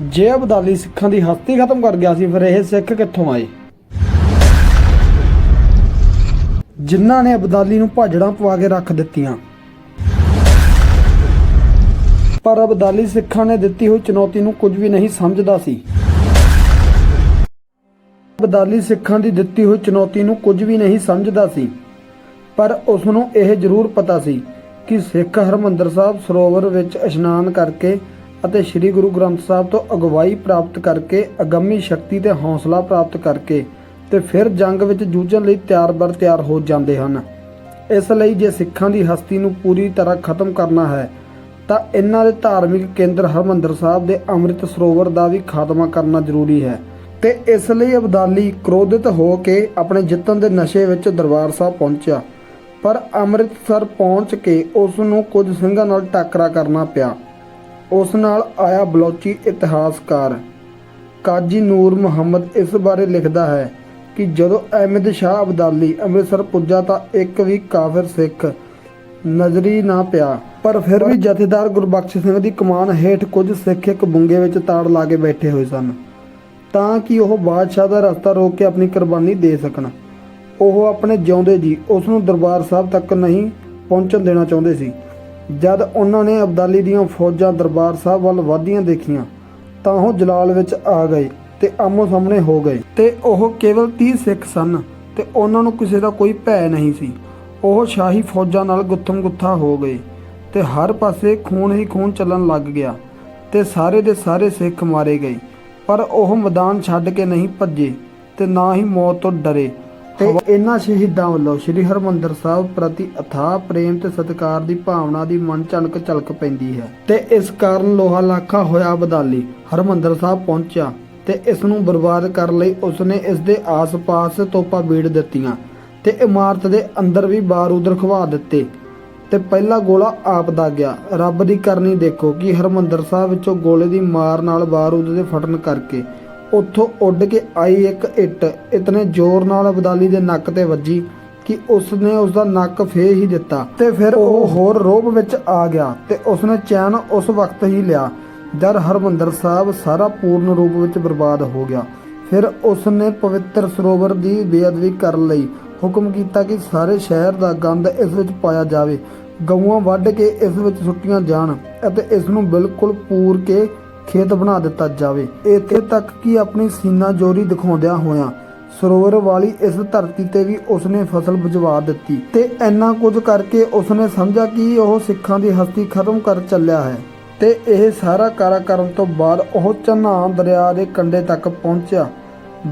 ਜੇ ਅਬਦਾਲੀ ਸਿੱਖਾਂ ਦੀ ਹਸਤੀ ਖਤਮ ਕਰ ਗਿਆ ਸੀ, ਫਿਰ ਇਹ ਸਿੱਖ ਕਿੱਥੋਂ ਆਏ? ਜਿਨ੍ਹਾਂ ਨੇ ਅਬਦਾਲੀ ਨੂੰ ਭਾਜੜਾਂ ਪਵਾ ਕੇ ਰੱਖ ਦਿੱਤੀਆਂ। ਪਰ ਅਬਦਾਲੀ ਸਿੱਖਾਂ ਨੇ ਦਿੱਤੀ ਹੋਈ ਚੁਣੌਤੀ ਨੂੰ ਕੁਝ ਵੀ ਨਹੀਂ ਸਮਝਦਾ ਸੀ। ਅਬਦਾਲੀ ਸਿੱਖਾਂ ਦੀ ਦਿੱਤੀ ਹੋਈ ਚੁਣੌਤੀ ਨੂੰ ਕੁਝ ਵੀ ਨਹੀਂ ਸਮਝਦਾ ਸੀ। ਪਰ ਉਸ ਨੂੰ ਇਹ ਜ਼ਰੂਰ ਪਤਾ ਸੀ ਕਿ ਸਿੱਖ ਹਰਮੰਦਰ ਸਾਹਿਬ ਸਰੋਵਰ ਵਿੱਚ ਇਸ਼ਨਾਨ ਕਰਕੇ ਅਤੇ ਸ੍ਰੀ ਗੁਰੂ ਗ੍ਰੰਥ ਸਾਹਿਬ ਤੋਂ ਅਗਵਾਈ ਪ੍ਰਾਪਤ ਕਰਕੇ, ਅਗੰਮੀ ਸ਼ਕਤੀ ਤੇ ਹੌਸਲਾ ਪ੍ਰਾਪਤ ਕਰਕੇ ਤੇ ਫਿਰ ਜੰਗ ਵਿੱਚ ਜੂਝਣ ਲਈ ਤਿਆਰ-ਬਰ ਤਿਆਰ ਹੋ ਜਾਂਦੇ ਹਨ। ਇਸ ਲਈ ਜੇ ਸਿੱਖਾਂ ਦੀ ਹਸਤੀ ਨੂੰ ਪੂਰੀ ਤਰ੍ਹਾਂ ਖਤਮ ਕਰਨਾ ਹੈ, ਤਾਂ ਇਹਨਾਂ ਦੇ ਧਾਰਮਿਕ ਕੇਂਦਰ ਹਰਮੰਦਰ ਸਾਹਿਬ ਦੇ ਅੰਮ੍ਰਿਤ ਸਰੋਵਰ ਦਾ ਵੀ ਖਾਤਮਾ ਕਰਨਾ ਜ਼ਰੂਰੀ ਹੈ। ਤੇ ਇਸ ਲਈ ਅਬਦਾਲੀ ਕ੍ਰੋਧਿਤ ਹੋ ਕੇ ਆਪਣੇ ਜਿੱਤਣ ਦੇ ਨਸ਼ੇ ਵਿੱਚ ਦਰਬਾਰ ਸਾਹਿਬ ਪਹੁੰਚਿਆ। ਪਰ ਅੰਮ੍ਰਿਤਸਰ ਪਹੁੰਚ ਕੇ ਉਸ ਨੂੰ ਕੁਝ ਸਿੰਘਾਂ ਨਾਲ ਟਾਕਰਾ ਕਰਨਾ ਪਿਆ। ਉਸ ਨਾਲ ਆਇਆ ਬਲੋਚੀ ਇਤਿਹਾਸਕਾਰ। ਕਾਜੀ ਨੂਰ ਮੁਹੰਮਦ ਇਸ ਬਾਰੇ ਲਿਖਦਾ ਹੈ ਕਿ ਜਦੋਂ ਅਹਿਮਦ ਸ਼ਾਹ ਅਬਦਾਲੀ ਅੰਮ੍ਰਿਤਸਰ ਪੁੱਜਾ ਤਾਂ ਇੱਕ ਵੀ ਕਾਫਰ ਸਿੱਖ ਨਜ਼ਰੀ ਨਾ ਪਿਆ। ਪਰ ਫਿਰ ਵੀ ਜਥੇਦਾਰ ਗੁਰਬਖਸ਼ ਸਿੰਘ ਦੀ ਕਮਾਨ ਹੇਠ ਕੁਝ ਸਿੱਖ ਇੱਕ ਬੁੰਗੇ ਵਿੱਚ ਤਾੜ ਲਾ ਕੇ ਬੈਠੇ ਹੋਏ ਸਨ। ਤਾਂ ਕਿ ਉਹ ਬਾਦਸ਼ਾਹ ਦਾ ਰਸਤਾ ਰੋਕ ਕੇ ਆਪਣੀ ਕੁਰਬਾਨੀ ਦੇ ਸਕਣ। ਉਹ ਆਪਣੇ ਜਿਉਂਦੇ ਜੀ, ਉਸ ਨੂੰ ਦਰਬਾਰ ਸਾਹਿਬ ਤੱਕ ਨਹੀਂ ਪਹੁੰਚਣ ਦੇਣਾ ਚਾਹੁੰਦੇ ਸੀ। ਜਦ ਉਹਨਾਂ ਨੇ ਅਬਦਾਲੀ ਦੀਆਂ ਫੌਜਾਂ ਦਰਬਾਰ ਸਾਹਿਬ ਵੱਲ ਵਧਦੀਆਂ ਦੇਖੀਆਂ, ਤਾਂ ਉਹ ਜਲਾਲ ਵਿੱਚ ਆ ਗਏ ਤੇ ਆਮੋ ਸਾਹਮਣੇ ਹੋ ਗਏ। ਤੇ ਉਹ ਕੇਵਲ 30 ਸਿੱਖ ਸਨ ਤੇ ਉਹਨਾਂ ਨੂੰ ਕਿਸੇ ਦਾ ਕੋਈ ਭੈ ਨਹੀਂ ਸੀ। ਉਹ ਸ਼ਾਹੀ ਫੌਜਾਂ ਨਾਲ ਗੁੱਥਮ ਗੁੱਥਾ ਹੋ ਗਏ ਤੇ ਹਰ ਪਾਸੇ ਖੂਨ ਹੀ ਖੂਨ ਚੱਲਣ ਲੱਗ ਗਿਆ ਤੇ ਸਾਰੇ ਦੇ ਸਾਰੇ ਸਿੱਖ ਮਾਰੇ ਗਏ। ਪਰ ਉਹ ਮੈਦਾਨ ਛੱਡ ਕੇ ਨਹੀਂ ਭੱਜੇ ਤੇ ਨਾ ਹੀ ਮੌਤ ਤੋਂ ਡਰੇ। ਤੇ ਇਹਨਾਂ ਸ਼ਹੀਦਾਂ ਵੱਲੋਂ ਸ੍ਰੀ ਹਰਮੰਦਰ ਸਾਹਿਬ ਪ੍ਰਤੀ ਅਥਾਹ ਪ੍ਰੇਮ ਤੇ ਸਤਿਕਾਰ ਦੀ ਭਾਵਨਾ ਦੀ ਮਨ ਝਲਕ ਝਲਕ ਪੈਂਦੀ ਹੈ। ਤੇ ਇਸ ਕਾਰਨ ਲੋਹਾ ਲਾਖਾ ਹੋਇਆ ਬਦਾਲੀ ਹਰਮੰਦਰ ਸਾਹਿਬ ਪਹੁੰਚਿਆ ਤੇ ਇਸ ਨੂੰ ਬਰਬਾਦ ਕਰਨ ਲਈ ਉਸਨੇ ਇਸ ਦੇ ਆਸ-ਪਾਸ ਤੋਪਾਂ ਬੀੜ ਦਿੱਤੀਆਂ ਤੇ ਇਮਾਰਤ ਦੇ ਅੰਦਰ ਵੀ ਬਾਰੂਦ ਰਖਵਾ ਦਿੱਤੇ। ਤੇ ਪਹਿਲਾ ਗੋਲਾ ਆਪ ਦਾ ਗਿਆ। ਰੱਬ ਦੀ ਕਰਨੀ ਦੇਖੋ ਕਿ ਹਰਮੰਦਰ ਸਾਹਿਬ ਵਿੱਚੋਂ ਗੋਲੇ ਦੀ ਮਾਰ ਨਾਲ ਬਾਰੂਦ ਦੇ ਫਟਣ ਕਰਕੇ ਉੱਥੋਂ ਉੱਡ ਕੇ ਆਈ ਇੱਕ ਇੱਟ। ਇਤਨੇ ਜ਼ੋਰ ਨਾਲ ਅਬਦਾਲੀ ਦੇ ਨੱਕ ਤੇ ਵੱਜੀ ਕਿ ਉਸਨੇ ਉਸ ਦਾ ਨੱਕ ਫੇ ਹੀ ਦਿੱਤਾ ਤੇ ਫਿਰ ਉਹ ਹੋਰ ਰੋਬ ਵਿੱਚ ਆ ਗਿਆ ਤੇ ਉਸਨੇ ਚੈਨ ਉਸ ਵਕਤ ਹੀ ਲਿਆ। ਜਦ ਹਰਮੰਦਰ ਸਾਹਿਬ ਸਾਰਾ ਪੂਰਨ ਰੂਪ ਵਿੱਚ ਬਰਬਾਦ ਹੋ ਗਿਆ ਫਿਰ ਉਸਨੇ ਪਵਿੱਤਰ ਸਰੋਵਰ ਦੀ ਬੇਅਦਬੀ ਕਰਨ ਲਈ ਹੁਕਮ ਕੀਤਾ ਕਿ ਸਾਰੇ ਸ਼ਹਿਰ ਦਾ ਗੰਦ ਇਸ ਵਿੱਚ ਪਾਇਆ ਜਾਵੇ ਗਊਆਂ ਵੱਢ ਕੇ ਇਸ ਵਿੱਚ ਸੁੱਟੀਆਂ ਜਾਣ ਅਤੇ ਇਸ ਨੂੰ ਬਿਲਕੁਲ ਪੂਰ ਕੇ ਖੇਤ ਬਣਾ ਦਿੱਤਾ ਜਾਵੇ। ਇੱਥੇ ਤੱਕ ਕਿ ਆਪਣੀ ਸੀਨਾ ਜੋਰੀ ਦਿਖਾਉਂਦਿਆਂ ਹੋਇਆਂ ਸਰੋਵਰ ਵਾਲੀ ਇਸ ਧਰਤੀ ਤੇ ਵੀ ਉਸਨੇ ਫਸਲ ਬੁਝਵਾ ਦਿੱਤੀ ਤੇ ਇੰਨਾ ਕੁਝ ਕਰਕੇ ਉਸਨੇ ਸਮਝਿਆ ਕਿ ਉਹ ਸਿੱਖਾਂ ਦੀ ਹਸਤੀ ਖਤਮ ਕਰ ਚੱਲਿਆ ਹੈ ਤੇ ਇਹ ਸਾਰਾ ਕਾਰਾ ਕਰਨ ਤੋਂ ਬਾਅਦ ਉਹ ਚਨਾਹ ਦਰਿਆ ਦੇ ਕੰਢੇ ਤੱਕ ਪਹੁੰਚਿਆ।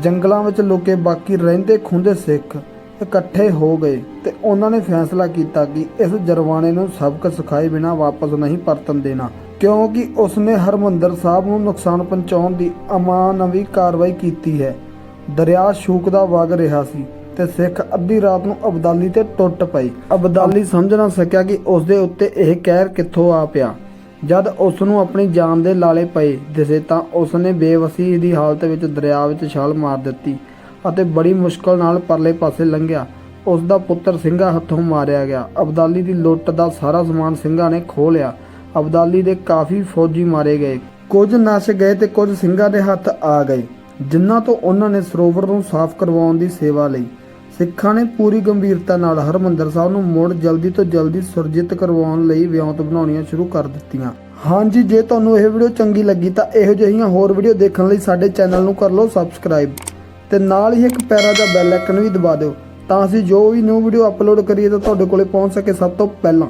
ਜੰਗਲਾਂ ਵਿੱਚ ਲੁਕੇ ਬਾਕੀ ਰਹਿੰਦੇ ਖੁੰਦੇ ਸਿੱਖ ਇਕੱਠੇ ਹੋ ਗਏ ਤੇ ਉਹਨਾਂ ਨੇ ਫੈਸਲਾ ਕੀਤਾ ਕਿ ਇਸ ਜਰਵਾਣੇ ਨੂੰ ਸਬਕ ਸਿਖਾਏ ਬਿਨਾ ਵਾਪਸ ਨਹੀਂ ਪਰਤਣ ਦੇਣਾ, ਕਿਉਂਕਿ ਉਸਨੇ ਹਰਮੰਦਰ ਸਾਹਿਬ ਨੂੰ ਨੁਕਸਾਨ ਪਹੁੰਚਾਉਣ ਦੀ ਅਮਾਨਵੀ ਕਾਰਵਾਈ ਕੀਤੀ ਹੈ। ਦਰਿਆ ਸ਼ੂਕਦਾ ਵਗ ਰਿਹਾ ਸੀ ਤੇ ਸਿੱਖ ਅੱਧੀ ਰਾਤ ਨੂੰ ਅਬਦਾਲੀ ਤੇ ਟੁੱਟ ਪਈ ਅਬਦਾਲੀ ਸਮਝ ਨਾ ਸਕਿਆ ਕਿ ਉਸ ਦੇ ਉੱਤੇ ਇਹ ਕਹਿਰ ਕਿੱਥੋਂ ਆ ਪਿਆ। ਜਦ ਉਸ ਨੂੰ ਆਪਣੀ ਜਾਨ ਦੇ ਲਾਲੇ ਪਏ ਦਿਸੇ ਤਾਂ ਉਸ ਨੇ ਬੇਵਸੀ ਦੀ ਹਾਲਤ ਵਿੱਚ ਦਰਿਆ ਵਿੱਚ ਛਾਲ ਮਾਰ ਦਿੱਤੀ। ਅਤੇ ਬੜੀ ਮੁਸ਼ਕਲ ਨਾਲ ਪਰਲੇ ਪਾਸੇ ਲੰਘਿਆ। ਉਸ ਦਾ ਪੁੱਤਰ ਸਿੰਘਾਂ ਹੱਥੋਂ ਮਾਰਿਆ ਗਿਆ। ਅਬਦਾਲੀ ਦੀ ਲੁੱਟ ਦਾ ਸਾਰਾ ਸਮਾਨ ਸਿੰਘਾਂ ਨੇ ਖੋਹ ਲਿਆ। ਅਬਦਾਲੀ ਦੇ ਕਾਫੀ ਫੌਜੀ ਮਾਰੇ ਗਏ। ਕੁਝ ਨਸ ਗਏ ਤੇ ਕੁਝ ਸਿੰਘਾਂ ਦੇ ਹੱਥ ਆ ਗਏ, ਜਿਨ੍ਹਾਂ ਤੋਂ ਉਹਨਾਂ ਨੇ ਸਰੋਵਰ ਨੂੰ ਸਾਫ਼ ਕਰਵਾਉਣ ਦੀ ਸੇਵਾ ਲਈ। ਸਿੱਖਾਂ ਨੇ ਪੂਰੀ ਗੰਭੀਰਤਾ ਨਾਲ ਹਰਮੰਦਰ ਸਾਹਿਬ ਨੂੰ ਮੁੜ ਜਲਦੀ ਤੋਂ ਜਲਦੀ ਸੁਰਜੀਤ ਕਰਵਾਉਣ ਲਈ ਵਿਉਂਤ ਬਣਾਉਣੀਆਂ ਸ਼ੁਰੂ ਕਰ ਦਿੱਤੀਆਂ। ਹਾਂਜੀ, ਜੇ ਤੁਹਾਨੂੰ ਇਹ ਵੀਡੀਓ ਚੰਗੀ ਲੱਗੀ ਤਾਂ ਇਹੋ ਜਿਹੀਆਂ ਹੋਰ ਵੀਡੀਓ ਦੇਖਣ ਲਈ ਸਾਡੇ ਚੈਨਲ ਨੂੰ ਕਰ ਲਓ ਸਬਸਕ੍ਰਾਈਬ ਤੇ ਨਾਲ ਹੀ ਇੱਕ ਪੈਰਾ ਦਾ ਬੈਲ ਆਈਕਨ ਵੀ ਦਬਾ ਦਿਓ। ਤਾਂ ਅਸੀਂ ਜੋ ਵੀ ਨਿਊ ਵੀਡੀਓ ਅਪਲੋਡ ਕਰੀਏ ਤਾਂ ਤੁਹਾਡੇ ਕੋਲੇ ਪਹੁੰਚ ਸਕੇ ਸਭ ਤੋਂ ਪਹਿਲਾਂ।